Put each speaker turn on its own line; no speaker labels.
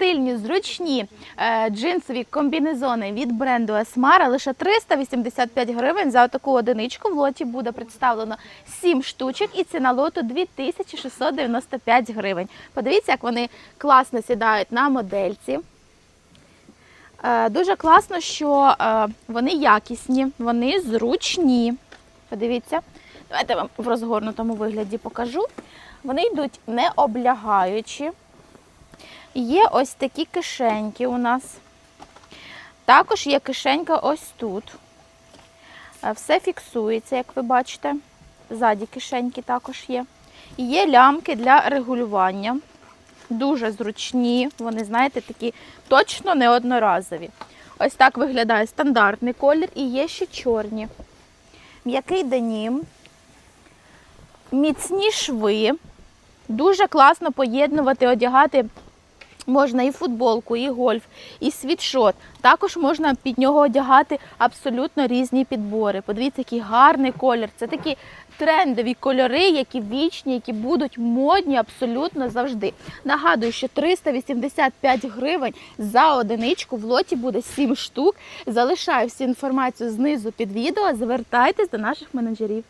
стильні, зручні е, джинсові комбінезони від бренду Esmara лише 385 гривень. За таку одиничку в лоті буде представлено 7 штучок і ціна лоту 2695 гривень. Подивіться, як вони класно сідають на модельці. Е, Дуже класно, що е, вони якісні, вони зручні. Подивіться, давайте вам в розгорнутому вигляді покажу. Вони йдуть не облягаючі. Є ось такі кишеньки у нас. Також є кишенька ось тут. Е, Все фіксується, як ви бачите. Ззаді кишеньки також є. І є лямки для регулювання. Дуже зручні. Вони, знаєте, такі точно не одноразові. Ось так виглядає стандартний колір і є ще чорні. М'який денім, міцні шви. Дуже класно поєднувати, одягати можна і футболку, і гольф, і світшот. Також можна під нього одягати абсолютно різні підбори. Подивіться, який гарний колір. Це такі трендові кольори, які вічні, які будуть модні абсолютно завжди. Нагадую, що 385 гривень за одиничку в лоті буде 7 штук. Залишаю всю інформацію знизу під відео. Звертайтесь до наших менеджерів.